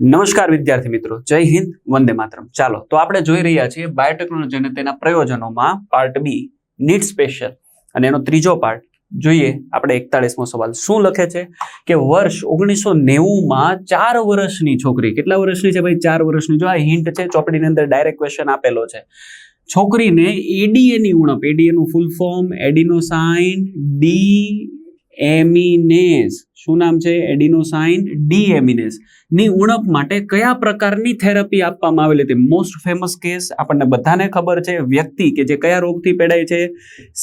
નમસ્કાર વિદ્યાર્થી મિત્રો, જય હિન્દ, વંદે માતરમ. ચાલો, તો આપણે જોઈ રહ્યા છીએ બાયોટેકનોલોજી અને તેના પ્રયોજનોમાં પાર્ટ બી, નીટ સ્પેશિયલ. અને એનો ત્રીજો પાર્ટ જોઈએ, આપણે એકતાળીસમો સવાલ. શું લખે છે કે વર્ષ ઓગણીસો નેવુંમાં ચાર વર્ષની છોકરી, કેટલા વર્ષની છે ભાઈ? ચાર વર્ષની. જો આ હિન્ટ છે, ચોપડીની અંદર ડાયરેક્ટ ક્વેશ્ચન આપેલો છે. છોકરીને એડીએની ઉણપ એડીએનું full form adenosine deaminase શું નામ છે? એડિનોસાઇન ડી એમિનેઝની ઉણપ માટે કયા પ્રકારની થેરપી આપવામાં આવેલી? હતી મોસ્ટ ફેમસ કેસ આપણને બધાને ખબર છે. વ્યક્તિ કે જે કયા રોગથી પીડાય છે?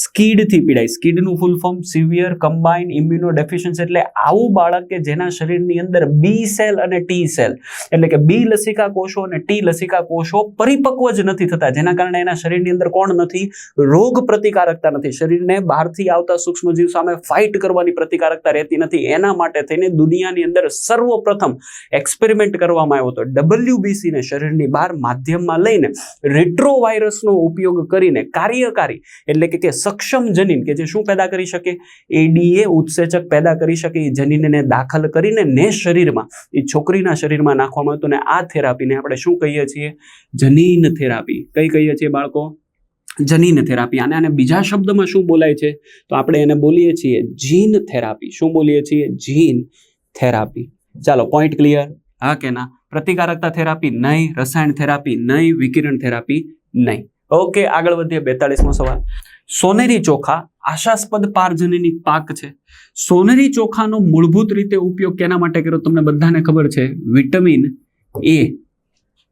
સ્કીડથી પીડાય. સ્કીડનું full form severe combine immunodeficiency એટલે આવું બાળક કે જેના શરીરની અંદર બી સેલ અને ટી સેલ એટલે કે બી લસિકા કોષો અને ટી લસિકા કોષો પરિપક્વ જ નથી થતા. જેના કારણે એના શરીરની અંદર કોણ નથી? રોગ પ્રતિકારકતા નથી. શરીરને બહારથી આવતા સૂક્ષ્મજીવ સામે ફાઇટ કરવાની પ્રતિકારકતા રહેતી નથી. એના માટે થઈને દુનિયાની અંદર સર્વપ્રથમ એક્સપેરિમેન્ટ કરવામાં આવ્યો હતો. ડબલ્યુબીસી ને શરીરની બહાર માધ્યમમાં લઈને રેટ્રોવાયરસનો ઉપયોગ કરીને કાર્યકારી એટલે કે કે સક્ષમ જનીન કે જે શું પેદા કરી શકે? એડીએ ઉત્સેચક પેદા કરી શકે. એ જનીનને દાખલ કરીને ને શરીરમાં, એ છોકરીના શરીરમાં નાખવામાં આવતું ને આ થેરાપીને આપણે શું કહીએ છીએ? જનીન થેરાપી કઈ કહીએ છીએ બાળકો? જનીન થેરાપી. અને આને બીજા શબ્દમાં શું બોલાય છે? તો આપણે એને બોલીએ છીએ જીન થેરાપી. શું બોલીએ છીએ? Gene therapy. ચાલો પોઈન્ટ ક્લિયર હા કે ના? પ્રતિકારકતા થેરાપી નહીં, રસાયણ થેરાપી નહીં, વિકિરણ થેરાપી નહીં. ઓકે, આગળ વધીએ બેતાળીસમો સવાલ. સોનેરી ચોખા આશાસ્પદ પારજનીની પાક છે. સોનેરી ચોખાનો મૂળભૂત રીતે ઉપયોગ કેના માટે કર્યો? તમને બધાને ખબર છે. વિટામિન એ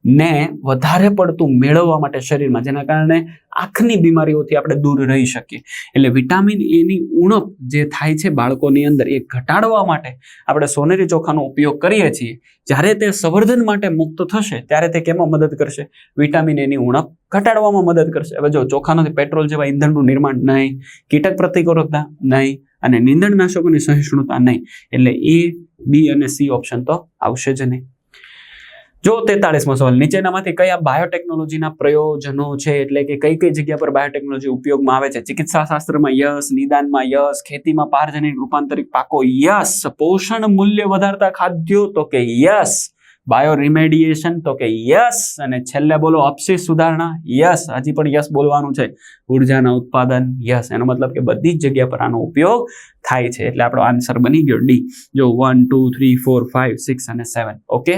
ને વધારે પડતું મેળવવા માટે શરીરમાં, જેના કારણે આંખની બીમારીઓથી આપણે દૂર રહી શકીએ. એટલે વિટામિન એની ઉણપ જે થાય છે બાળકોની અંદર, એ ઘટાડવા માટે આપણે સોનેરી ચોખાનો ઉપયોગ કરીએ છીએ. જ્યારે તે સંવર્ધન માટે મુક્ત થશે, ત્યારે તે કેમાં મદદ કરશે? વિટામિન એની ઉણપ ઘટાડવામાં મદદ કરશે. હવે જો ચોખામાંથી પેટ્રોલ જેવા ઈંધણનું નિર્માણ નહીં, કીટક પ્રતિકારકતા નહીં અને નીંદણનાશકોની સહિષ્ણુતા નહીં, એટલે એ બી અને સી ઓપ્શન તો આવશે જ નહીં. જો તેતાળીસમો સવાલ, નીચેનામાંથી કયા બાયોટેકનોલોજીના પ્રયોજનો છે? એટલે કે કઈ કઈ જગ્યા પર બાયોટેકનોલોજી ઉપયોગમાં આવે છે? ચિકિત્સા શાસ્ત્રમાં યસ, નિદાનમાં યસ, ખેતીમાં પારજનિક રૂપાંતરિક પાકો યસ, પોષણ મૂલ્ય વધારતા ખાદ્યો તો કે યસ. બાયો રિમેડિયેશન તો કે યસ અને છેલ્લે બોલો અપશિષ સુધારણા યસ હજી પણ યસ બોલવાનું છે. ઉર્જાના ઉત્પાદન યસ એનો મતલબ કે બધી જ જગ્યા પર આનો ઉપયોગ થાય છે. એટલે આપણો આન્સર બની ગયો ડી જો one two three four five six અને સેવન ઓકે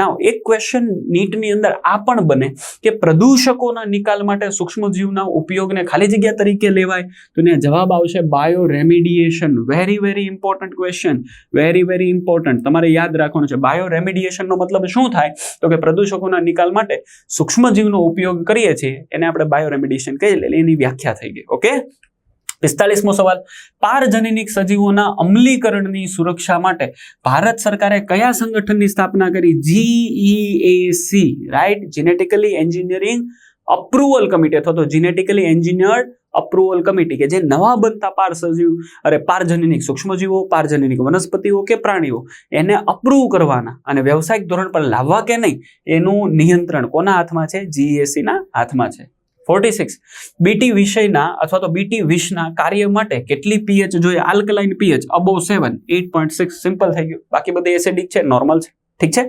નાવ એક ક્વેશ્ચન નીટની અંદર આ પણ બને કે પ્રદૂષકોના નિકાલ માટે સૂક્ષ્મજીવના ઉપયોગને ખાલી જગ્યા તરીકે લેવાય? તો ને જવાબ આવશે bioremediation very very important question very very important તમારે યાદ રાખવાનું છે. બાયો રેમિડિયેશનનો મતલબ શું થાય? તો કે પ્રદૂષકોના નિકાલ માટે સૂક્ષ્મજીવનો ઉપયોગ કરીએ છીએ. એને આપણે બાયો રેમિડિયેશન કહીએ એટલે એની વ્યાખ્યા થઈ ગઈ. ઓકે પિસ્તાલીસમો સવાલ. પારજનનિક સજીવોના અમલીકરણની સુરક્ષા માટે ભારત સરકારે કયા સંગઠનની સ્થાપના કરી? GEAC right genetically engineering approval committee અથવા તો જીનેટિકલી એન્જિનિયર્ડ અપ્રુવલ કમિટી કે જે નવા બનતા પારસજીવ અરે પારજનનિક સૂક્ષ્મજીવો, પારજનનિક વનસ્પતિઓ કે પ્રાણીઓ, એને અપ્રુવ કરવાના અને વ્યવસાયિક ધોરણ પર લાવવા કે નહીં, એનું નિયંત્રણ કોના હાથમાં છે? જીએસસીના હાથમાં છે. ફોર્ટી સિક્સ બીટી વિષયના અથવા તો બીટી વિશના કાર્ય માટે કેટલી પીએચ જોઈએ? Alkaline pH above seven eight point six simple થઈ ગયું. બાકી બધી એસિડિક છે? નોર્મલ છે. ઠીક છે?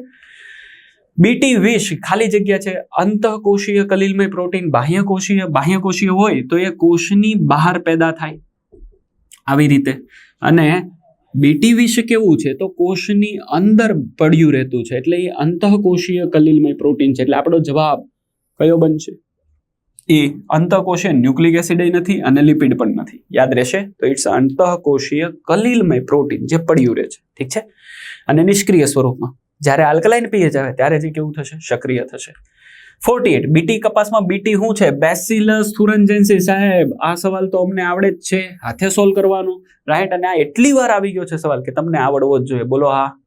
બીટી વીસ ખાલી જગ્યા છે. અંતઃકોષીય કલિલમય પ્રોટીન બાહ્યકોષીય બાહ્યકોષીય હોય તો એ કોષની બહાર પેદા થાય. આવી રીતે. અને બીટી વીસ કેવું છે? તો કોષની અંદર પડ્યું રહેતું છે. એટલે એ અંતઃકોષીય કલિલમય પ્રોટીન છે. એટલે આપણો જવાબ કયો બનશે? એ અંતઃકોષીય ન્યુક્લિક એસિડ નથી અને લિપિડ પણ નથી. યાદ રહેશે? તો ઇટ્સ અંતઃકોષીય કલિલમય પ્રોટીન જે પડ્યું રહે છે. ઠીક છે? અને નિષ્ક્રિય સ્વરૂપમાં. જ્યારે આલ્કલાઇન પીએચ આવે ત્યારે જે કેવું થશે? સક્રિય થશે. ફોર્ટી એટ બીટી કપાસમાં બીટી શું છે? બેસિલસ થુરંજેન્સી સાહેબ, આ સવાલ તો અમને આવડે જ છે. હાથે સોલ્વ કરવાનો. રાઈટ અને આ એટલી વાર આવી ગયો છે સવાલ કે તમને આવડવો જ જોઈએ. બોલો, હા.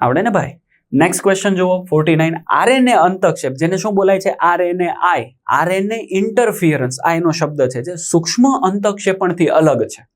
આવડે ને ભાઈ? નેક્સ્ટ ક્વેશ્ચન જુઓ. ફોર્ટી નાઇન આરએનએ અંતક્ષેપ. જેને શું બોલાય છે? આરએનએ આઈ આરએનએ ઇન્ટરફિયરન્સ આ એનો શબ્દ છે જે સૂક્ષ્મ અંતક્ષેપણથી અલગ છે.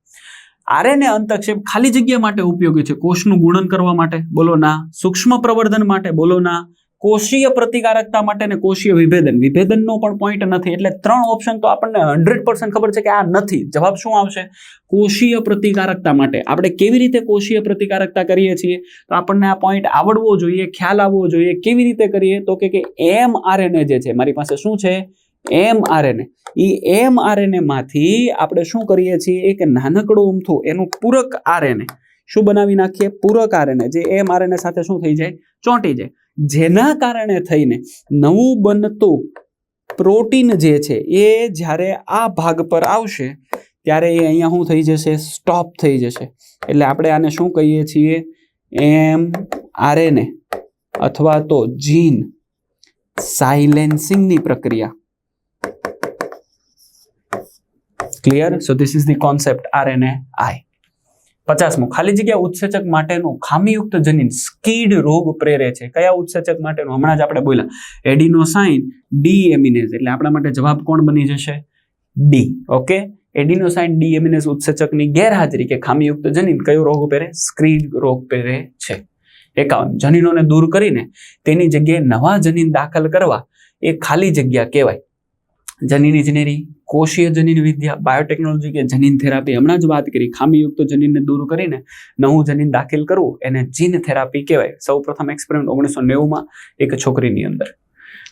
આરએનએ અંતક્ષેપ ખાલી જગ્યા માટે ઉપયોગી છે. કોષનું ગુણન કરવા માટે. બોલો ના. સૂક્ષ્મ પ્રવર્ધન માટે. બોલો ના. કોષીય પ્રતિકારકતા માટે ને કોષીય વિભેદન. વિભેદનનો પણ પોઈન્ટ નથી. એટલે ત્રણ ઓપ્શન તો આપણને હંડ્રેડ પર્સન્ટ ખબર છે કે આ નથી. જવાબ શું આવશે? કોષીય પ્રતિકારકતા માટે. આપણે કેવી રીતે કોષીય પ્રતિકારકતા કરીએ છીએ? તો આપણને આ પોઈન્ટ આવડવો જોઈએ, ખ્યાલ આવવો જોઈએ. કેવી રીતે કરીએ? તો કે એમ આરએનએ જે છે, મારી પાસે શું છે? એમ આરએનએ એ એમ આરએનએ આપણે શું કરીએ છીએ? એક નાનકડું ઉમથું, એનું પૂરક આરએનએ શું બનાવી નાખીએ? પૂરક આરએનએ જે એમ આરએનએ સાથે શું થઈ જાય? ચોંટી જાય. જેના કારણે થઈને નવું બનતું પ્રોટીન જે છે, એ જ્યારે આ ભાગ પર આવશે, ત્યારે એ અહીંયા શું થઈ જશે? સ્ટોપ થઈ જશે. એટલે આપણે આને શું કહીએ છીએ? એમ આરએનએ અથવા તો જીન સાયલેન્સિંગની પ્રક્રિયા. Clear so this is the concept RNA પચાસમું, ખાલી જગ્યા ઉત્સેચક માટેનું ખામીયુક્ત જનીન સ્કીડ રોગ પ્રેરે છે. કયા ઉત્સેચક માટેનું? હમણાં જ આપણે બોલ્યા. એડિનોસાઇન ડી એમિનેઝ એટલે આપણા માટે જવાબ કોણ બની જશે? D okay adenosine deaminase ઉત્સેચકની ગેરહાજરી કે ખામીયુક્ત જનીન કયો રોગ પહેરે સ્કીડ રોગ પહેરે છે. એકાવન, જનીનોને દૂર કરીને તેની જગ્યાએ નવા જનીન દાખલ કરવા એ ખાલી જગ્યા કહેવાય. જનીન ઇજનેરી કોષીય જનીન વિદ્યા બાયોટેકનોલોજી કે જનીન થેરાપી હમણાં જ વાત કરી, ખામીયુક્ત જનીનને દૂર કરીને નવું જનીન દાખલ કરવું. એને જીન થેરાપી કહેવાય. સૌ પ્રથમ એક્સપેરિમેન્ટ ઓગણીસો નેવુંમાં એક છોકરીની અંદર.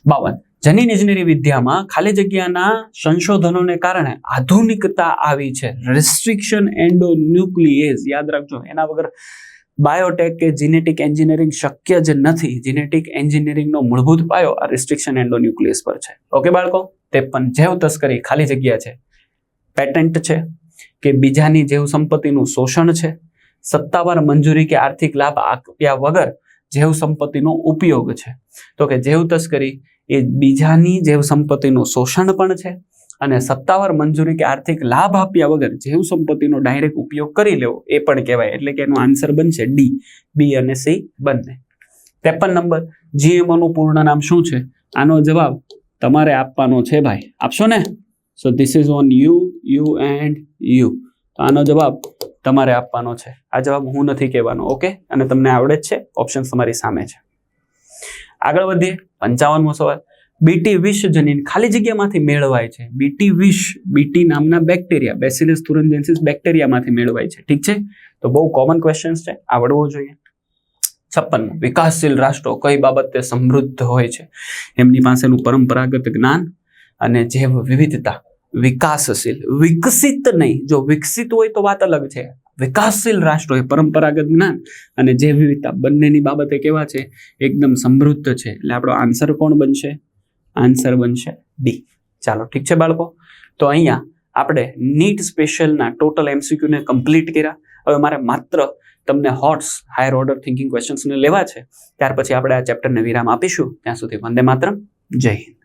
બાવન, જનીન ઇજનેરી વિદ્યામાં ખાલી જગ્યાના સંશોધનોને કારણે આધુનિકતા આવી છે. રિસ્ટ્રિક્શન એન્ડો ન્યુક્લિએઝ યાદ રાખજો, એના વગર બાયોટેક કે જીનેટિક એન્જિનિયરિંગ શક્ય જ નથી. જીનેટિક એન્જિનિયરિંગનો મૂળભૂત પાયો આ રિસ્ટ્રિક્શન એન્ડો ન્યુક્લિયસ પર છે. ઓકે બાળકો? તે પણ જૈવ તસ્કરી ખાલી જગ્યા છે. પેટન્ટ છે કે બીજાની જેવ સંપત્તિનું શોષણ છે. સત્તાવાર મંજૂરી કે આર્થિક લાભ આપ્યા વગર જેવ સંપત્તિનો ઉપયોગ છે. તો કે જેવ તસ્કરી એ બીજાની જેવ સંપત્તિનું શોષણ પણ છે અને સત્તાવાર મંજૂરી કે આર્થિક લાભ આપ્યા વગર જેવ સંપત્તિનો ડાયરેક્ટ ઉપયોગ કરી લેવો, એ પણ કહેવાય. એટલે કે એનો આન્સર બનશે ડી બી અને સી બંને. ત્રેપન નંબર જીએમઓનું પૂર્ણ નામ શું છે? આનો જવાબ તમારે આપવાનો છે ભાઈ. આપશો ને? So this is on you you and you તો આનો જવાબ તમારે આપવાનો છે. આ જવાબ હું નથી કહેવાનો ઓકે અને તમને આવડે જ છે. ઓપ્શન તમારી સામે છે. આગળ વધીએ. પંચાવનમો સવાલ. બીટી વિષ જનીન ખાલી જગ્યામાંથી મેળવાય છે. બીટી વિષ બીટી નામના બેક્ટેરિયા બેસિલસ thuringiensis બેક્ટેરિયામાંથી મેળવાય છે. ઠીક છે? તો બહુ કોમન ક્વેશ્ચન્સ છે. આવડવો જોઈએ. છપ્પનમું વિકાસશીલ રાષ્ટ્રો કઈ બાબતે સમૃદ્ધ હોય છે? એમની પાસેનું પરંપરાગત જ્ઞાન અને જૈવ વિવિધતા વિકાસશીલ, વિકસિત નહીં, જો વિકસિત હોય તો વાત અલગ છે. વિકાસશીલ રાષ્ટ્રો એ પરંપરાગત જ્ઞાન અને જૈવ વિવિધતા બંનેની બાબતે કેવા છે? એકદમ સમૃદ્ધ છે. એટલે આપણો આન્સર કોણ બનશે? આન્સર બનશે ડી. ચાલો, ઠીક છે બાળકો? તો અહીંયા આપણે નીટ સ્પેશિયલના ટોટલ એમસીક્યુને કમ્પ્લીટ કર્યા. હવે મારે માત્ર તમને હોટ્સ હાયર ઓર્ડર થિંકિંગ ક્વેશ્ચન્સને લેવા છે. ત્યાર પછી આપણે આ ચેપ્ટરને વિરામ આપીશું. ત્યાં સુધી વંદે માત્રમ. જય હિન્દ.